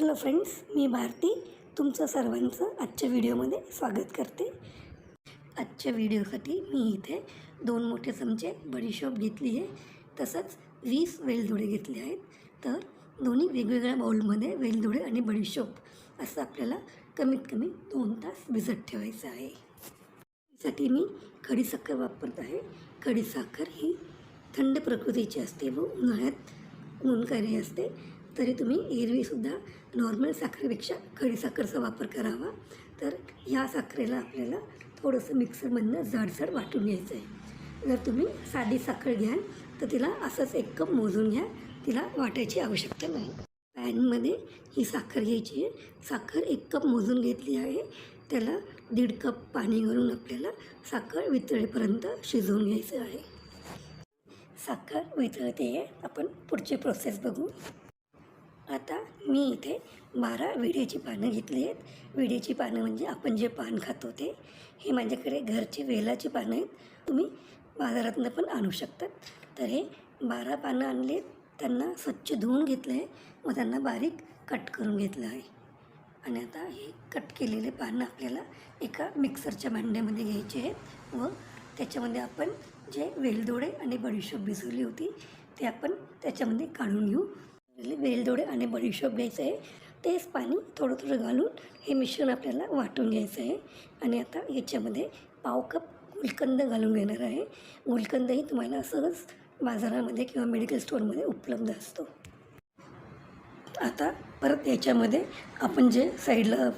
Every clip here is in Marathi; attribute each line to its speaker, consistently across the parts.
Speaker 1: हॅलो फ्रेंड्स मी भारती. तुमचं सर्वांचं आजच्या व्हिडिओमध्ये स्वागत करते. आजच्या व्हिडिओसाठी मी इथे दोन मोठे चमचे बडीशोप घेतली आहे. तसंच वीस वेलदोडे घेतले आहेत. तर दोन्ही वेगवेगळ्या बाउलमध्ये वेलदोडे आणि बडीशोप असं आपल्याला कमीत कमी दोन तास भिजत ठेवायचं आहे. साठी मी खडीसाखर वापरत आहे. खडीसाखर ही थंड प्रकृतीची असते व उन्हाळ्यात गुणकारी असते. तरी तुम्ही एरवीसुद्धा नॉर्मल साखरेपेक्षा खडीसाखरचा वापर करावा. तर ह्या साखरेला आपल्याला थोडंसं मिक्सरमधनं जाडसड वाटून घ्यायचं आहे. जर तुम्ही साधी साखर घ्याल तर तिला असंच एक कप मोजून घ्या. तिला वाटायची आवश्यकता नाही. पॅनमध्ये ही साखर घ्यायची आहे. साखर एक कप मोजून घेतली आहे. त्याला दीड कप पाणी घालून आपल्याला साखर वितळेपर्यंत शिजवून घ्यायचं आहे. साखर वितळते. आहे आपण पुढची प्रोसेस बघू. आता मी इथे बारा विड्याची पानं घेतली आहेत. विड्याची पानं म्हणजे आपण जे पान खातो ते हे माझ्याकडे घरचे वेलाची पानं आहेत. तुम्ही बाजारातनं पण आणू शकतात तर हे बारा पानं आणले त्यांना स्वच्छ धुवून घेतलं आहे. व त्यांना बारीक कट करून घेतलं आहे. आणि आता हे कट केलेले पानं आपल्याला एका मिक्सरच्या भांड्यामध्ये घ्यायचे आहेत व त्याच्यामध्ये आपण जे वेलदोडे आणि बडीशोप भिजवली होती ते आपण त्याच्यामध्ये काढून घेऊ. वेलदोडे आणि बडीशोप घ्यायचं आहे. तेच पाणी थोडं थोडं घालून हे मिश्रण आपल्याला वाटून घ्यायचं आहे. आणि आता याच्यामध्ये पाव कप गुलकंद घालून घेणार आहे. गुलकंदही तुम्हाला सहज बाजारामध्ये किंवा मेडिकल स्टोअरमध्ये उपलब्ध असतो. आता परत याच्यामध्ये आपण जे साईडला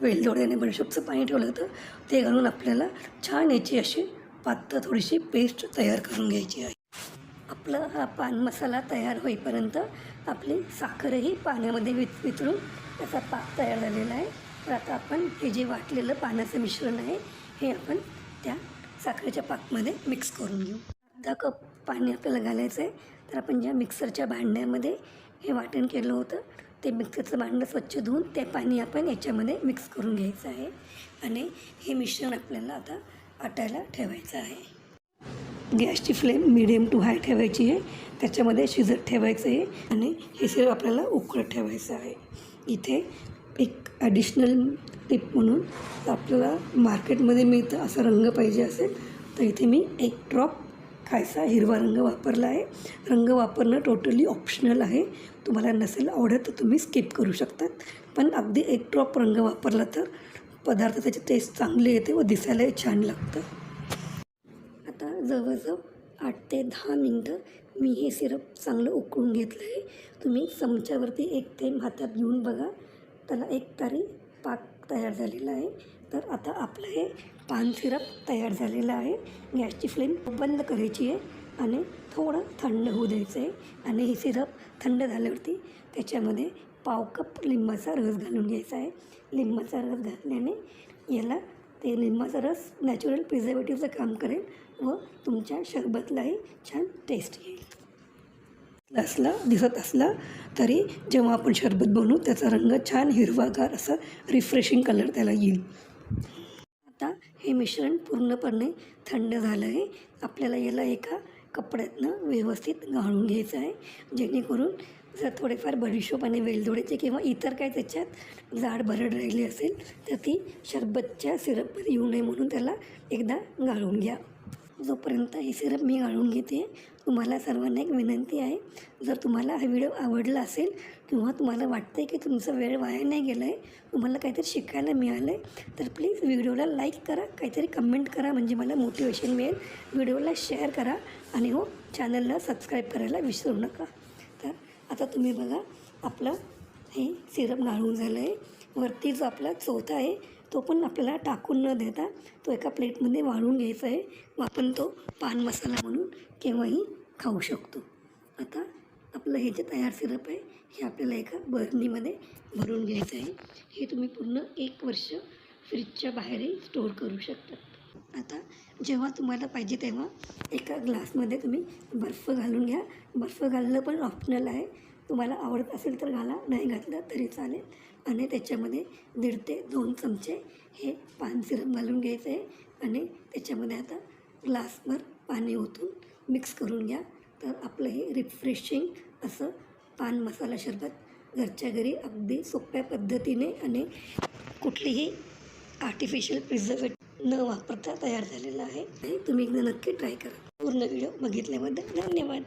Speaker 1: वेलदोडे आणि बडीशोपचं पाणी ठेवलं होतं ते घालून आपल्याला छान याची अशी पातळ थोडीशी पेस्ट तयार करून घ्यायची आहे. आपलं हा पान मसाला तयार होईपर्यंत आपली साखरही पाण्यामध्ये वित वितळून त्याचा पाक तयार झालेला आहे. तर आता आपण हे जे वाटलेलं पाण्याचं मिश्रण आहे हे आपण त्या साखरेच्या पाकमध्ये मिक्स करून घेऊ. अर्धा कप पाणी आपल्याला घालायचं आहे. तर आपण ज्या मिक्सरच्या भांड्यामध्ये हे वाटण केलं होतं ते मिक्सरचं भांडं स्वच्छ धुवून ते पाणी आपण याच्यामध्ये मिक्स करून घ्यायचं आहे. आणि हे मिश्रण आपल्याला आता आटायला ठेवायचं आहे. गॅसची फ्लेम मिडियम टू हाय ठेवायची आहे. त्याच्यामध्ये शिजत ठेवायचं आहे आणि हे सर्व आपल्याला उकळत ठेवायचं आहे. इथे एक ॲडिशनल टिप म्हणून आपल्याला मार्केटमध्ये मिळतं असा रंग पाहिजे असेल तर इथे मी एक ड्रॉप खायचा हिरवा रंग वापरला आहे. रंग वापरणं टोटली ऑप्शनल आहे. तुम्हाला नसेल आवडत तर तुम्ही स्किप करू शकतात पण अगदी एक ड्रॉप रंग वापरला तर पदार्थ त्याची टेस्ट चांगली येते व दिसायलाही छान लागतं. जवळजवळ आठ ते दहा मिनटं मी हे सिरप चांगलं उकळून घेतलं आहे तुम्ही चमच्यावरती एक थेंब हातात घेऊन बघा. त्याला एक तारी पाक तयार झालेला आहे. तर आता आपलं हे पान सिरप तयार झालेलं आहे. गॅसची फ्लेम बंद करायची आहे आणि थोडं थंड होऊ द्यायचं आहे. आणि हे सिरप थंड झाल्यावरती त्याच्यामध्ये पाव कप लिंबाचा रस घालून घ्यायचा आहे. लिंबाचा रस घातल्याने याला ते लिंबाचा रस नॅचरल प्रिझर्वेटिव्हचं काम करेल व तुमच्या शरबतलाही छान टेस्ट येईल. असला दिसत असला तरी जेव्हा आपण शरबत बनवू त्याचा रंग छान हिरवागार असं रिफ्रेशिंग कलर त्याला येईल. आता हे मिश्रण पूर्णपणे थंड झालं आहे. आपल्याला याला एका कपड्यातनं व्यवस्थित गाळून घ्यायचं आहे. जेणेकरून जर थोडेफार बडीशोप आणि वेलदोड्याचे किंवा इतर काय त्याच्यात जाड भरड राहिली असेल तर ती शरबतच्या सिरपमध्ये येऊ नये म्हणून त्याला एकदा गाळून घ्या. जोपर्यंत हे सिरप मी गाळून घेते तुम्हाला सर्वांना एक विनंती आहे जर तुम्हाला हा व्हिडिओ आवडला असेल किंवा तुम्हाला वाटतं आहे की तुमचा वेळ वाया नाही गेला आहे तुम्हाला काहीतरी शिकायला मिळालं आहे तर प्लीज व्हिडिओला लाईक करा काहीतरी कमेंट करा म्हणजे मला मोटिवेशन मिळेल. व्हिडिओला शेअर करा आणि हो चॅनलला सबस्क्राईब करायला विसरू नका. आता तुम्ही बघा आपलं हे सिरप गाळून झालं आहे वरती जो आपला चौथा आहे तो पण आपल्याला टाकून न देता तो एका प्लेटमध्ये वाळून घ्यायचा आहे. व आपण तो पान मसाला म्हणून केव्हाही खाऊ शकतो. आता आपलं हे जे तयार सिरप आहे हे आपल्याला एका बर्नीमध्ये भरून घ्यायचं आहे. हे तुम्ही पूर्ण एक वर्ष फ्रीजच्या बाहेरही स्टोअर करू शकता. आता जेव्हा तुम्हाला पाहिजे तेव्हा एका ग्लासमध्ये तुम्ही बर्फ घालून घ्या. बर्फ घालणं पण ऑप्शनल आहे. तुम्हाला आवडत असेल तर घाला नाही घातलं तरी चालेल. आणि त्याच्यामध्ये दीड ते दोन चमचे हे पान सिरप घालून घ्यायचं आहे आणि त्याच्यामध्ये आता ग्लासभर पाणी ओतून मिक्स करून घ्या. तर आपलं हे रिफ्रेशिंग असं पान मसाला शरबत घरच्या घरी अगदी सोप्या पद्धतीने आणि कुठलीही आर्टिफिशियल प्रिझर्वेटिव्ह न वापरता तयार झालेला आहे. तुम्ही एकदा नक्की ट्राय करा. पूर्ण व्हिडिओ बघितल्याबद्दल धन्यवाद.